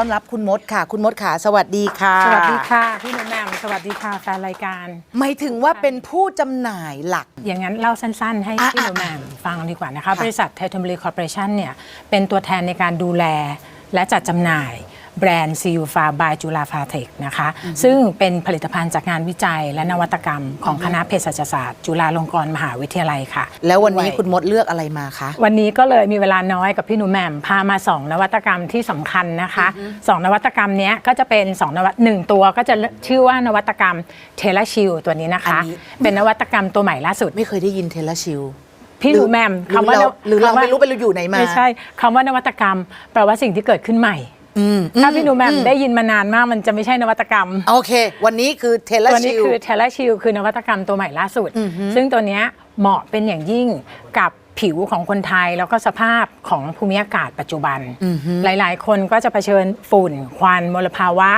ต้อนรับคุณมดค่ะ คุณมดค่ะ สวัสดีค่ะ สวัสดีค่ะ พี่หนุ่มแหม่มสวัสดีค่ะแฟนรายการ หมายถึงว่าเป็นผู้จำหน่ายหลัก อย่างนั้นเล่าสั้นๆ ให้อะพี่หนุ่มแหม่มฟังดีกว่านะคะค่ะบริษัทไททอมบรีคอร์ปอเรชันเนี่ยเป็นตัวแทนในการดูแลและจัดจำหน่าย แบรนด์ซีอูฟาบายจุฬาฟาเทคนะคะ ซึ่งเป็นผลิตภัณฑ์จากงานวิจัยและนวัตกรรมของคณะเภสัชศาสตร์จุฬาลงกรณ์มหาวิทยาลัยค่ะ แล้ววันนี้ด้วยคุณมดเลือกอะไรมาคะ วันนี้ก็เลยมีเวลาน้อยกับพี่หนูแหม่มพามา 2 นวัตกรรมที่สำคัญนะคะสองนวัตกรรมเนี้ยก็จะเป็น2นวัตหนึ่งตัวก็จะชื่อว่านวัตกรรมเทเลชิลตัวนี้นะคะอันนี้เป็นนวัตกรรมตัวใหม่ล่าสุด ไม่เคยได้ยินเทเลชิลพี่หนูแหม่มหรือคำว่าเราหรือเราคำว่ไม่รู้ไปเราอยู่ไหนมาไม่ใช่คำว่านวัตกรรมแปลว่าสิ่งที่เกิดขึ้นใหม่อืม ถ้าพี่หนูแหม่มได้ยินมานานมากมันจะไม่ใช่นวัตกรรม โอเค วันนี้คือเทเลตัวนี้ชิลคือเทเลชิลคือนวัตกรรมตัวใหม่ล่าสุด ซึ่งตัวเนี้ยเหมาะเป็นอย่างยิ่งกับผิวของคนไทยแล้วก็สภาพของภูมิอากาศปัจจุบัน หลายๆ คนก็จะเผชิญฝุ่น ควันมลภาวะ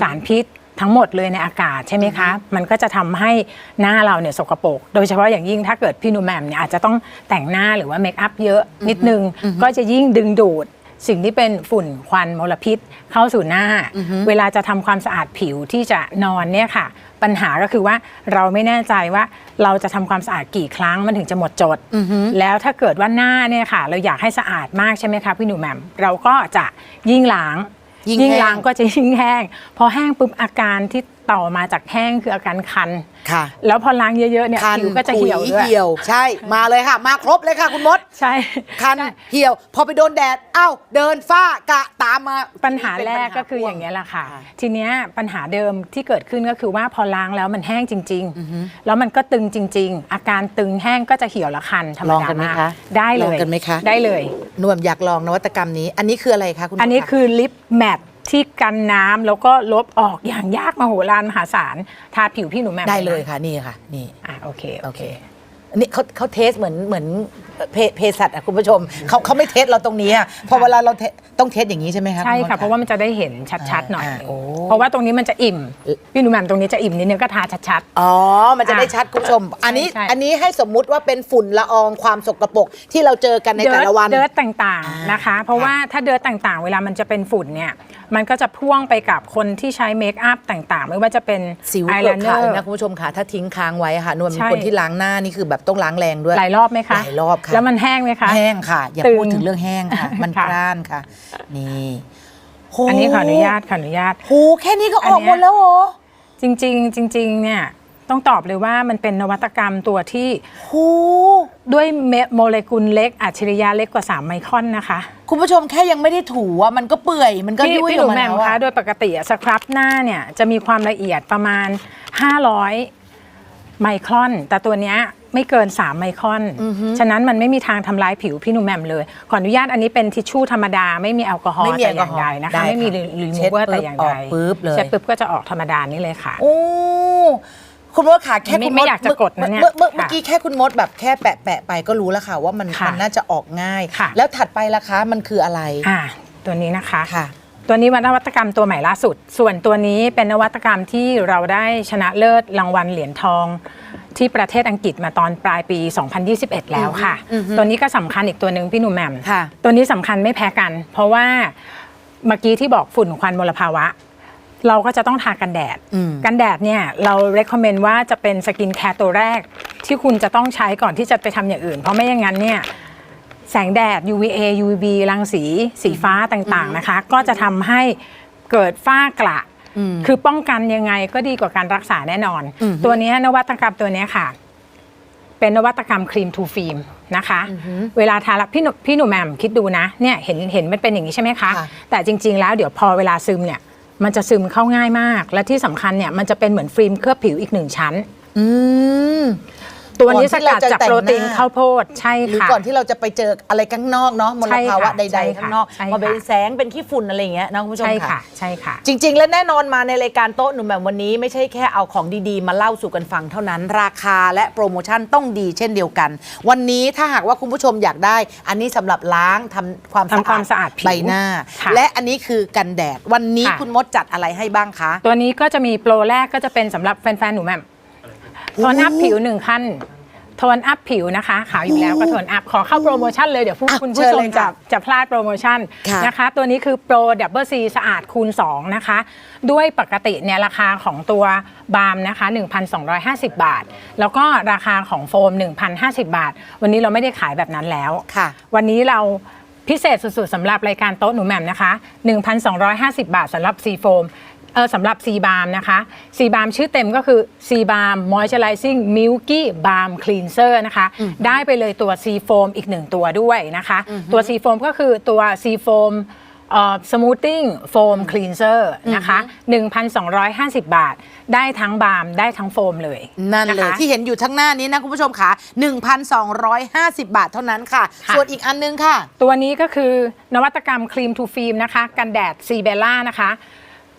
สารพิษทั้งหมดเลยในอากาศใช่ไหมคะ มันก็จะทำให้หน้าเราเนี่ยสกปรกโดยเฉพาะอย่างยิ่งถ้าเกิดพี่หนูแหม่มเนี่ยอาจจะต้องแต่งหน้าหรือว่าเมคอัพเยอะนิดนึงก็จะยิ่งดึงดูด สิ่งที่เป็นฝุ่นควันมลพิษเข้าสู่หน้า เวลาจะทำความสะอาดผิวที่จะนอนเนี่ยค่ะ ปัญหาก็คือว่าเราไม่แน่ใจว่าเราจะทำความสะอาดกี่ครั้งมันถึงจะหมดจด แล้วถ้าเกิดว่าหน้าเนี่ยค่ะ เราอยากให้สะอาดมากใช่ไหมคะพี่หนูแหม่มเราก็จะยิ่งล้างยิ่งแห้งล้างก็จะยิ่งแห้งพอแห้งปุ๊บอาการที่ ต่อมาจากแห้งคืออาการคัน ค่ะแล้วพอล้างเยอะๆเนี่ยคันผิวก็จะขุเหี่ยวด้วย เหี่ยว ใช่ มาเลยค่ะ มาครบเลยค่ะคุณมด ใช่ คันใช่เหี่ยว พอไปโดนแดด เอ้า เดินฝ้ากะตามมาปัญหาเป็นแรปัญกก็คืออย่างพ่วนี้ยแหละค่ะค่ะ ทีเนี้ยปัญหาเดิมที่เกิดขึ้นก็คือว่าพอล้างแล้วมันแห้งจริง ๆ แล้วมันก็ตึงจริง ๆ อาการตึงแห้งก็จะเหี่ยวละคันธรรมลองดากันไหมมากคะได้เลลองยกันไหมคะ ได้เลยนวมอยากลองนวัตกรรมนี้ อันนี้คืออะไรคะคุณมดอันนี้ะคือลิปแมท ที่กันน้ำแล้วก็ลบออกอย่างยากมโหฬารมหาศาลทาผิวพี่หนูแหม่มได้เลยนะค่ะ นี่ค่ะ นี่ อะโอเค โอเคอั นนี้เขาเขาเทสเหมือนเหมือนเพเพสัตอะคุณผู้ชมเขาเขาไม่เทสเราตรงนี้อะพอเวลาเราเทต้องเทสอย่างนี้ใช่ไหมคะใช่ณมด ค่ะ เพราะว่ามันจะได้เห็นชัดๆหน่อย อ่าโอ้ เพราะว่าตรงนี้มันจะอิ่ม พี่หนูแหม่มตรงนี้จะอิ่มนิดนึงก็ทาชัดๆอ๋อ มันจะได้ชัดคุณผู้ชม อันนี้ใช่ อันนี้ให้สมมุติว่าเป็นฝุ่นละอองความสกปรกที่เราเจอกันในแต่ละวัน เดิร์ตต่างๆนะคะ เพราะว่าถ้าเดิร์ตต่างๆ เวลามันจะเป็นฝุ่นเนี่ย มันก็จะพ่วงไปกับคนที่ใช้เมคอัพต่างๆ ไม่ว่าจะเป็นสิวไอเกิไลดเนขาอดร์ นะคุณผู้ชมค่ะ ถ้าทิ้งค้างไว้ค่ะนวลเป็นใช่ คนที่ล้างหน้านี่คือแบบต้องล้างแรงด้วยหลายรอบไหมคะหลายรอบค่ะแล้วมันแห้งไหมคะแห้งค่ะ อย่าตึงพูดถึงเรื่องแห้งค่ะ มันค่ะกร้านค่ะ นี่โอันนี้ขออนุญาตขออนุญาตโหแค่นี้ก็ออกอันเนี้ยหมดแล้วเหรอจริงๆจริงๆเนี่ยต้องตอบเลยว่ามันเป็นนวัตกรรมตัวที่โหด้วยเมโมเลกุลเล็กอัจฉริยะเล็กกว่า 3 ไมครอนนะคะ คุณผู้ชมแค่ยังไม่ได้ถูอะมันก็เปื่อย มันก็พี่ยุ่ยพี่อหอนูกมาแหม่แล้มวคะอะโดยปกติอะสครับหน้าเนี่ยจะมีความละเอียดประมาณ 500 ไมครอน แต่ตัวเนี้ย ไม่เกิน 3 ไมครอน ฉะนั้นมันไม่มีทางทำร้ายผิวพี่หนูแหม่มเลย ขออนุญาตอันนี้เป็นทิชชู่ธรรมดา ไม่มีแอลกอฮอล์ไม่มีแต่แอลอกอย่างฮอล์ใดนะคะ ได้ไม่มีค่ะรีเช็มูดเวอร์ปุ๊บแต่อย่างอใดอกปุ๊บเลยเช็ดปุ๊บก็จะออกธรรมดานี่เลยค่ะ โอ้คุณมดค่ะแค่ไม่คุณมไม่ดอยากจะกดนะเนี่ยเมื่อเมื่อเมื่อค่ะกี้แค่คุณมดแบบแค่แปะแปะไปก็รู้แล้วค่ะว่ามันค่ะมันน่าจะออกง่าย ค่ะ แล้วถัดไปล่ะคะมันคืออะไรอ่าตัวนี้นะคะ ค่ะ ตัวนี้วันนวัตกรรมตัวใหม่ล่าสุด ส่วนตัวนี้เป็นนวัตกรรมที่เราได้ชนะเลิศรางวัลเหรียญทอง ที่ประเทศอังกฤษมาตอนปลายปี 2021 แล้วค่ะ ตัวนี้ก็สำคัญอีกตัวหนึ่งพี่หนุ่มแหม่มค่ะ ตัวนี้สำคัญไม่แพ้กัน เพราะว่าเมื่อกี้ที่บอกฝุ่นควันมลภาวะ เราก็จะต้องทากันแดด อืม กันแดดเนี่ยเรา recommend ว่าจะเป็นสกินแคร์ตัวแรก ที่คุณจะต้องใช้ก่อนที่จะไปทำอย่างอื่น เพราะไม่อย่างนั้นเนี่ยแสงแดด UVA UVB รังสี สีฟ้าต่างๆนะคะ ก็จะทำให้เกิดฝ้ากระ คือป้องกันยังไงก็ดีกว่าการรักษาแน่นอน ตัวเนี้ยนวัตกรรมตัวเนี้ยค่ะ เป็นนวัตกรรมครีมทูฟิล์มนะคะ เวลาทาแล้วพี่หนูพี่หนูแหม่มคิดดูนะเนี่ยเห็นเห็นมันเป็นอย่างนี้ใช่ไหมคะค่ะแต่จริง ๆ แล้วเดี๋ยวพอเวลาซึมเนี่ย มันจะซึมเข้าง่ายมาก และที่สำคัญเนี่ยมันจะเป็นเหมือนฟิล์มเคลือบผิวอีกหนึ่งชั้น อืม ตัวนี้ก่สอนที่กัดเราจะจากแต่งโปรตีนหน้าข้าวโพดใช่หรือค่ะ ก่อนที่เราจะไปเจออะไรข้างนอกเนาะมลใช่ค่ะภาวะใใช่ดๆค่ะข้างนอกใช่ค่ะ มาเป็นแสงเป็นขี้ฝุ่นอะไรอย่างเงี้ยนะคุณผู้ชม ใช่ค่ะค่ะใช่ค่ะ จริง ๆ และแน่นอนมาในรายการโต๊ะหนุ่มแบบวันนี้ไม่ใช่แค่เอาของดีๆ มาเล่าสู่กันฟังเท่านั้น ราคาและโปรโมชั่นต้องดีเช่นเดียวกัน วันนี้ถ้าหากว่าคุณผู้ชมอยากได้ อันนี้สำหรับล้างทำความทำความสะอาดผิวใบหน้า ค่ะและอันนี้คือกันแดดวันนี้ค่ะ คุณมดจัดอะไรให้บ้างคะ ตัวนี้ก็จะมีโปรแรกก็จะเป็นสำหรับแฟนๆ หนูแหม่ม โทนอัพผิวหนึ่งขั้นโทนอัพผิวนะคะ ขาวอยู่แล้วก็โทนอัพขอเข้าโปรโมชั่นเลยเดี๋ยวผู้อะคุณเชิผู้ญชเลมยจะค่ะจะพลาดโปรโมชั่นค่ะนะคะ ตัวนี้คือโปรดับเบิลซีสะอาดคูณ 2 นะคะ ด้วยปกติเนี่ยราคาของตัวบาล์มนะคะ 1,250 บาท แล้วก็ราคาของโฟม 1,050 บาท วันนี้เราไม่ได้ขายแบบนั้นแล้ว ค่ะ วันนี้เราพิเศษสุดๆสำหรับรายการโต๊ะหนูแหม่มนะคะ 1,250 บาทสำหรับซีโฟม เออสำหรับซีบาร์มนะคะซีบาร์มชื่อเต็มก็คือซีบาร์ม moisturizing milky balm cleanser นะคะ ได้ไปเลยตัวซีโฟมอีกหนึ่งตัวด้วยนะคะ ตัวซีโฟมก็คือตัวซีโฟมเอ่อ smoothing foam cleanser นะคะ 1,250 บาท ได้ทั้งบาล์มได้ทั้งโฟมเลย นั่นเลยะคะที่เห็นอยู่ทั้งหน้านี้นะ คุณผู้ชมค่ะ 1,250 บาทเท่านั้นค่ะ ค่ะ ส่วนอีกอันนึงค่ะ ตัวนี้ก็คือนวัตกรรมครีมทูฟิล์มนะคะ กันแดดซีเบล่านะคะ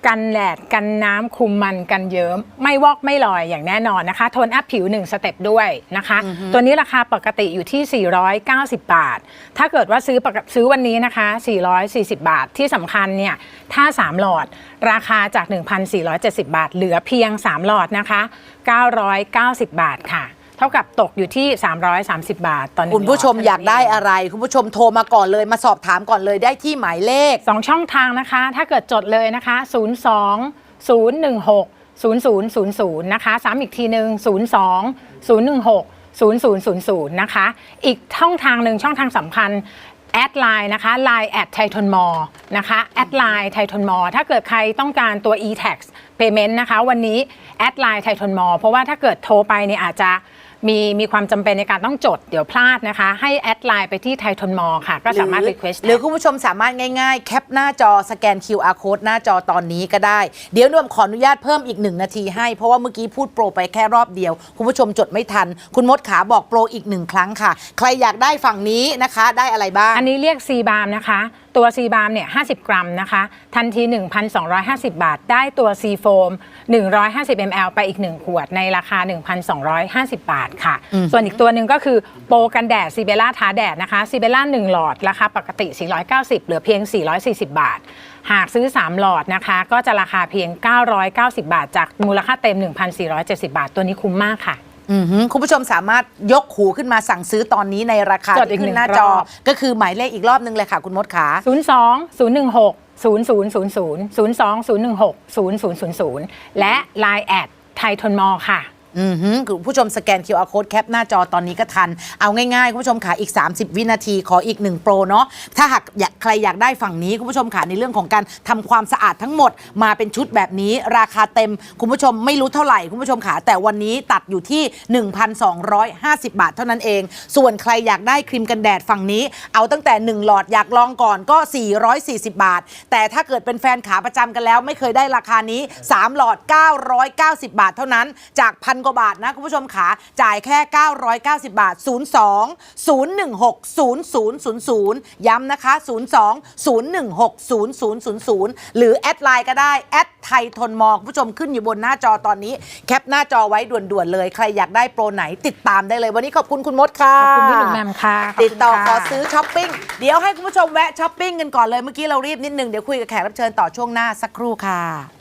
กันแดดกันน้ำคุมมันกันเยิ้มไม่วอกไม่ลอยอย่างแน่นอนนะคะ โทนอัพผิว 1 สเต็ปด้วยนะคะ ตัวนี้ราคาปกติอยู่ที่ 490 บาท ถ้าเกิดว่าซื้อปกซื้อวันนี้นะคะ 440 บาทที่สำคัญเนี่ย ถ้า 3 หลอดราคาจาก 1,470 บาท เหลือเพียง 3 หลอดนะคะ 990 บาทค่ะ เท่ากับตกอยู่ที่ 330 บาทตอนนี้คุณผู้ชมอยากได้อะไร คุณผู้ชมโทรมาก่อนเลยมาสอบถามก่อนเลยได้ที่หมายเลขสองช่องทางนะคะ ถ้าเกิดจดเลยนะคะ 02 016 0000 นะคะซ้ำอีกทีหนึ่ง02 016 0000 นะคะ อีกช่องทางหนึ่งช่องทางสำคัญแอดไลน์นะคะ Line แอดไททอนมอนะคะแอดไลน์ไททอนมอถ้าเกิดใครต้องการตัว e-tax payment นะคะ วันนี้แอดไลน์ไททอนมอเพราะว่าถ้าเกิดโทรไปเนี่ยอาจจะ มีมีความจำเป็นในการต้องจดเดี๋ยวพลาดนะคะ ให้แอดไลน์ไปที่ไททอนมอค่ะ ก็สามารถหอ request หรือคุณผู้ชมสามารถง่ายๆ แคปหน้าจอสแกน QR code หน้าจอตอนนี้ก็ได้ เดี๋ยวนุ่มขออนุญาตเพิ่มอีกหนึ่งนาทีให้ เพราะว่าเมื่อกี้พูดโปรไปแค่รอบเดียว คุณผู้ชมจดไม่ทัน คุณมดขาบอกโปรอีกหนึ่งครั้งค่ะ ใครอยากได้ฝั่งนี้นะคะ ได้อะไรบ้าง อันนี้เรียกซีบาร์มนะคะตัวซีบาร์มเนี่ย50 กรัมนะคะ ทันที 1,250 บาท ได้ตัวซีโฟม150 ml ไปอีก 1 ขวดในราคา 1,250 บาทค่ะ ส่วนอีกตัวหนึ่งก็คือโปรกันแดดซีเบล่าทาแดดนะคะซีเบล่า1หลอด ราคาปกติ 490 เหลือเพียง 440 บาท หากซื้อ 3 หลอดนะคะ ก็จะราคาเพียง 990 บาท จากมูลค่าเต็ม 1,470 บาท ตัวนี้คุ้มมากค่ะ อือหือคุณผู้ชมสามารถยกหูขึ้นมาสั่งซื้อตอนนี้ในราคาจดอีที่กขึ้หนึ่นงหน้าจอ รอบ ก็คือหมายเลขอีกรอบนึงเลยค่ะคุณมดขา 02 016 0000 02 016 0000 และ Line แอดไททอนมอค่ะ อือหือคุณผู้ชมสแกน QR code แคปหน้าจอตอนนี้ก็ทัน เอาง่ายๆ คุณผู้ชมค่ะอีก 30 วินาทีขออีก 1 โปรเนาะถ้าหากอยากใครอยากได้ฝั่งนี้ คุณผู้ชมค่ะในเรื่องของการทำความสะอาดทั้งหมดมาเป็นชุดแบบนี้ ราคาเต็ม คุณผู้ชมไม่รู้เท่าไหร่ คุณผู้ชมค่ะแต่วันนี้ตัดอยู่ที่ 1,250 บาทเท่านั้นเอง ส่วนใครอยากได้ครีมกันแดดฝั่งนี้ เอาตั้งแต่ 1 หลอดอยากลองก่อนก็ 440 บาท แต่ถ้าเกิดเป็นแฟนขาประจำกันแล้ว ไม่เคยได้ราคานี้ 3 หลอด 990 บาทเท่านั้นจากพันกว่าบาทนะคุณผู้ชมขาจ่ายแค่ 990 บาท 02 016 0000 ย้ำนะคะ 02 016 0000 หรือแอดไลน์ก็ได้ แอดไทยทนมองคุณผู้ชมขึ้นอยู่บนหน้าจอตอนนี้ แคปหน้าจอไว้ด่วนๆเลย ใครอยากได้โปรไหนติดตามได้เลย วันนี้ขอบคุณคุณมดค่ะ ขอบคุณพี่หนุ่มแหม่มค่ะขบคุณติดต่อขอค่ะ ซื้อช้อปปิ้ง เดี๋ยวให้คุณผู้ชมแวะช้อปปิ้งกันก่อนเลย เมื่อกี้เรารีบนิดนึง เดี๋ยวคุยกับแขกรับเชิญต่อช่วงหน้าสักครู่ค่ะ